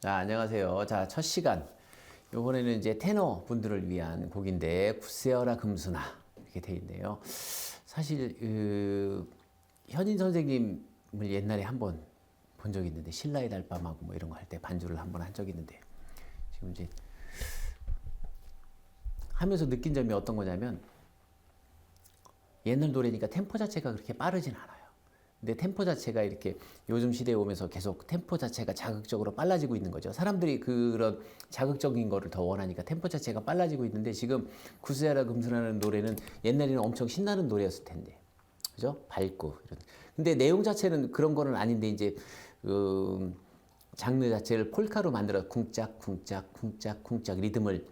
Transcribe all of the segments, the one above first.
자, 안녕하세요. 자, 첫 시간. 요번에는 이제 테너 분들을 위한 곡인데, 구세어라 금수나. 이렇게 돼 있네요. 사실, 그, 현인 선생님을 옛날에 한번 본 적이 있는데, 신라의 달밤하고 뭐 이런 거 할 때 반주를 한번 한 적이 있는데, 지금 이제 하면서 느낀 점이 어떤 거냐면, 옛날 노래니까 템포 자체가 그렇게 빠르진 않아요. 근데 템포 자체가 이렇게 요즘 시대에 오면서 계속 템포 자체가 자극적으로 빨라지고 있는 거죠. 사람들이 그런 자극적인 거를 더 원하니까 템포 자체가 빨라지고 있는데 지금 구스야라 금수라는 노래는 옛날에는 엄청 신나는 노래였을 텐데. 그죠? 밝고 이런. 근데 내용 자체는 그런 거는 아닌데 이제 그 장르 자체를 폴카로 만들어 쿵짝 쿵짝 쿵짝 쿵짝 리듬을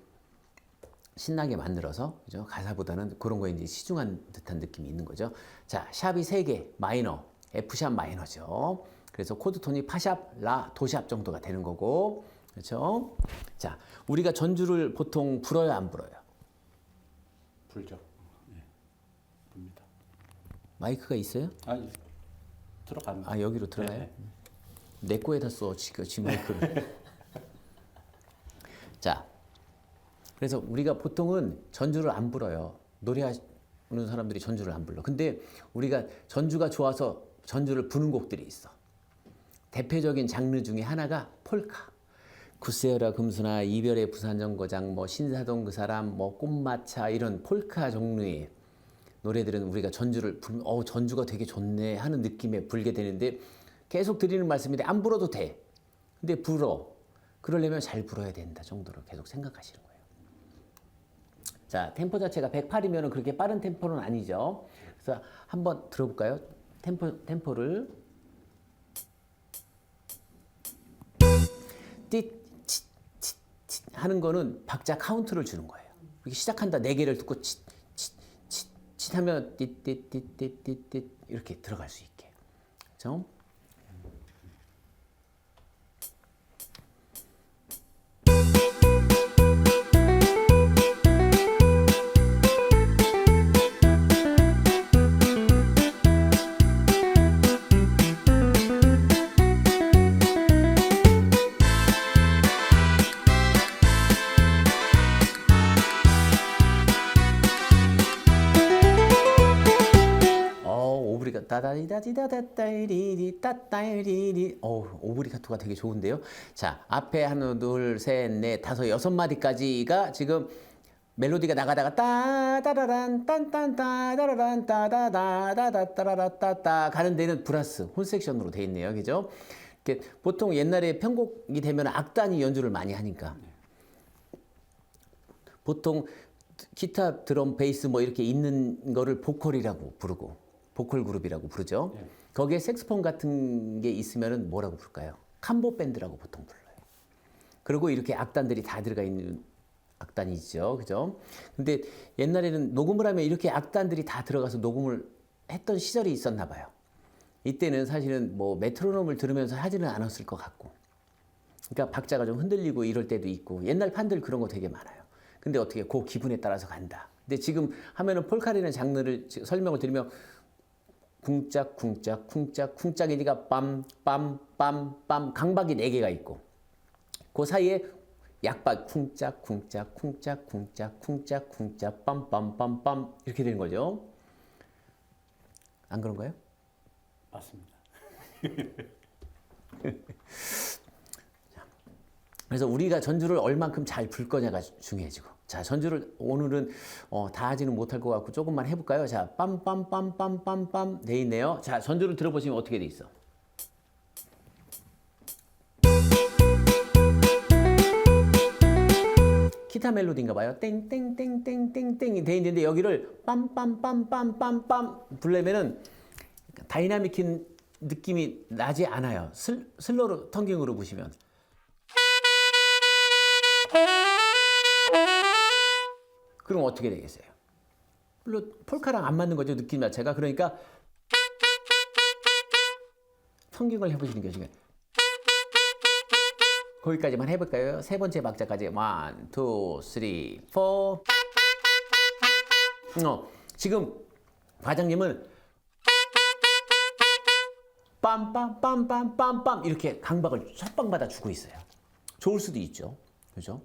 신나게 만들어서 그죠? 가사보다는 그런 거에 이제 시중한 듯한 느낌이 있는 거죠. 자, 샵이 세 개, 마이너, F샵 마이너죠. 그래서 코드 톤이 파샵, 라, 도샵 정도가 되는 거고, 그렇죠? 자, 우리가 전주를 보통 불어요, 안 불어요? 불죠. 예, 붑니다. 마이크가 있어요? 아니 들어갑니다. 아 여기로 들어가요? 네. 내 거에다 써 지금 지금 마이크를. 자, 그래서 우리가 보통은 전주를 안 불어요. 노래하는 사람들이 전주를 안 불러. 근데 우리가 전주가 좋아서 전주를 부는 곡들이 있어. 대표적인 장르 중에 하나가 폴카. 구세어라 금수나 이별의 부산정거장 뭐 신사동 그 사람 뭐 꽃마차 이런 폴카 종류의 노래들은 우리가 전주를 부르면 어 전주가 되게 좋네 하는 느낌에 불게 되는데 계속 드리는 말씀인데 안 불어도 돼. 근데 불어. 그러려면 잘 불어야 된다 정도로 계속 생각하시는 거예요. 자, 템포 자체가 108이면 그렇게 빠른 템포는 아니죠. 그래서 한번 들어볼까요? 템포 템포를 띠 치, 치, 치 하는 거는 박자 카운트를 주는 거예요. 이렇게 시작한다 네 개를 듣고 치, 치, 치, 치 하면 띠띠띠띠띠띠 이렇게 들어갈 수 있게. 그렇죠? 따다리다디다다따이리리 따따이리리. 어, 오브리가토가 되게 좋은데요. 자, 앞에 하나, 둘, 셋, 넷, 다섯, 여섯 마디까지가 지금 멜로디가 나가다가 따다라란 딴딴따 다라란 따다다다다 따라라 따따 가는 데는 브라스 혼 섹션으로 돼 있네요. 그죠? 이렇게 보통 옛날에 편곡이 되면 악단이 연주를 많이 하니까 보통 기타, 드럼, 베이스 뭐 이렇게 있는 거를 보컬이라고 부르고 보컬 그룹이라고 부르죠. 네. 거기에 색스폰 같은 게 있으면은 뭐라고 부를까요? 캄보 밴드라고 보통 불러요. 그리고 이렇게 악단들이 다 들어가 있는 악단이죠. 그죠? 근데 옛날에는 녹음을 하면 이렇게 악단들이 다 들어가서 녹음을 했던 시절이 있었나 봐요. 이때는 사실은 뭐 메트로놈을 들으면서 하지는 않았을 것 같고. 그러니까 박자가 좀 흔들리고 이럴 때도 있고 옛날 판들 그런 거 되게 많아요. 근데 어떻게 그 기분에 따라서 간다. 근데 지금 하면은 폴카리는 장르를 지- 설명을 드리면 쿵짝 쿵짝 쿵짝 쿵짝이니까 빰빰빰빰 강박이 네 개가 있고 그 사이에 약박 쿵짝 쿵짝 쿵짝 쿵짝 쿵짝 쿵짝 빰빰빰빰 이렇게 되는 거죠. 안 그런가요? 맞습니다. 그래서 우리가 전주를 얼만큼 잘 불 거냐가 주- 중요해지고. 자, 전주를 오늘은 어, 다 하지는 못할 것 같고 조금만 해볼까요? 자, 빰빰빰빰빰빰 돼 있네요. 자, 전주를 들어보시면 어떻게 돼 있어? 기타 멜로디인가 봐요. 땡땡땡땡땡땡이 돼 있는데 여기를 빰빰빰빰빰빰 불려면은 다이나믹한 느낌이 나지 않아요. 슬, 슬로로 텅깅으로 보시면. 그럼 어떻게 되겠어요? 물론 폴카랑 안 맞는 거죠 느낌 자체가 그러니까 성경을 해보시는 게 중요해요. 거기까지만 해볼까요? 세 번째 박자까지 원, 투, 쓰리, 포. 어, 지금 과장님은 빰빰빰빰빰빰 이렇게 강박을 첫방받아 주고 있어요. 좋을 수도 있죠. 그죠?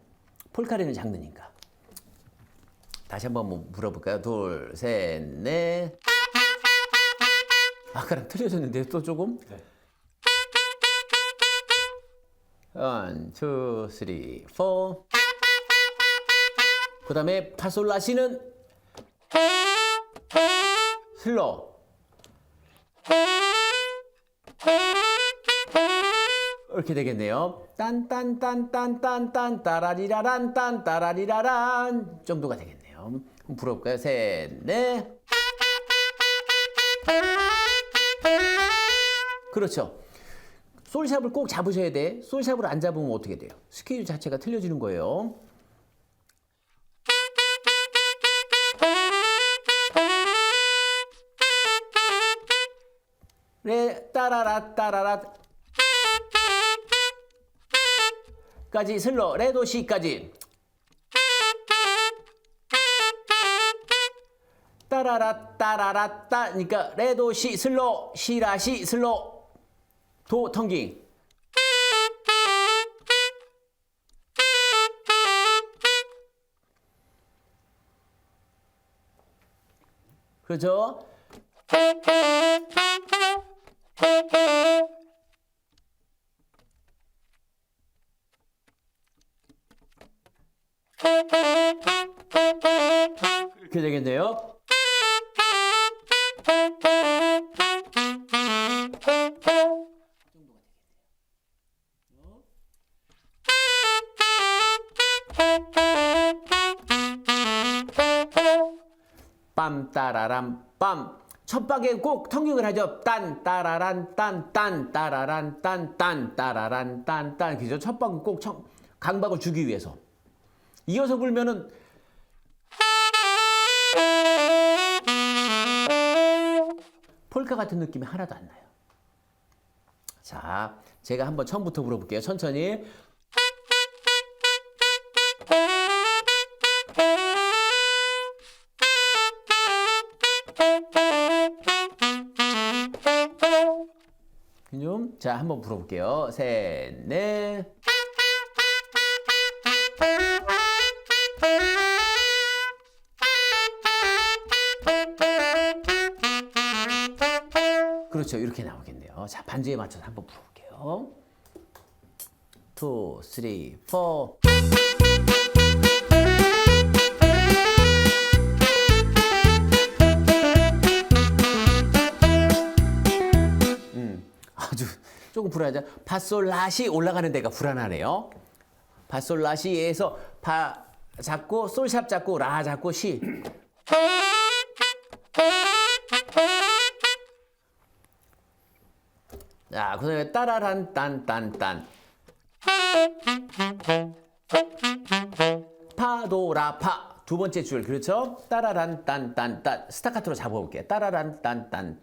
폴카리는 장르니까. 다시 한번 뭐 물어볼까요? 둘, 셋, 넷. 아까랑 틀려졌는데 또 조금? 네. 원, 투, 쓰리, 포. 그 다음에 파솔라시는 슬로. 이렇게 되겠네요. 딴딴딴딴딴딴 따라리라란 딴 따라리라란 정도가 되겠네요. 한번 불어볼까요? 셋, 넷. 그렇죠. 솔샵을 꼭 잡으셔야 돼. 솔샵을 안 잡으면 어떻게 돼요? 스케일 자체가 틀려지는 거예요. 레 따라라 따라라 까지 슬로 레도 시까지 따라라 따라라 따니까 레도 시 슬로 시라 시 슬로 도 텅깅 그렇죠? 이렇게 되겠네요. 빰 따라람 빰. 첫 박에 꼭 통역을 하죠. 딴 따라란 딴딴 따라란 딴딴 따라란 딴딴 그죠? 첫 박은 꼭 청, 강박을 주기 위해서. 이어서 불면은 폴카 같은 느낌이 하나도 안 나요. 자, 제가 한번 처음부터 물어볼게요. 천천히. 자, 한번 불어볼게요. 셋, 넷. 그렇죠. 이렇게 나오겠네요. 자, 반주에 맞춰서 한번 불어볼게요. 2, 3, 4. 음, 아주 조금 불안하죠. 파솔라시 올라가는 데가 불안하네요. 파솔라시에서 파 잡고 솔샵 잡고 라 잡고 시. 자, 그 다음에 따라란 딴딴딴. 파도라 파. 두 번째 줄 그렇죠? 따라란 딴딴딴 스타카토로 잡아볼게요. 따라란 딴딴딴.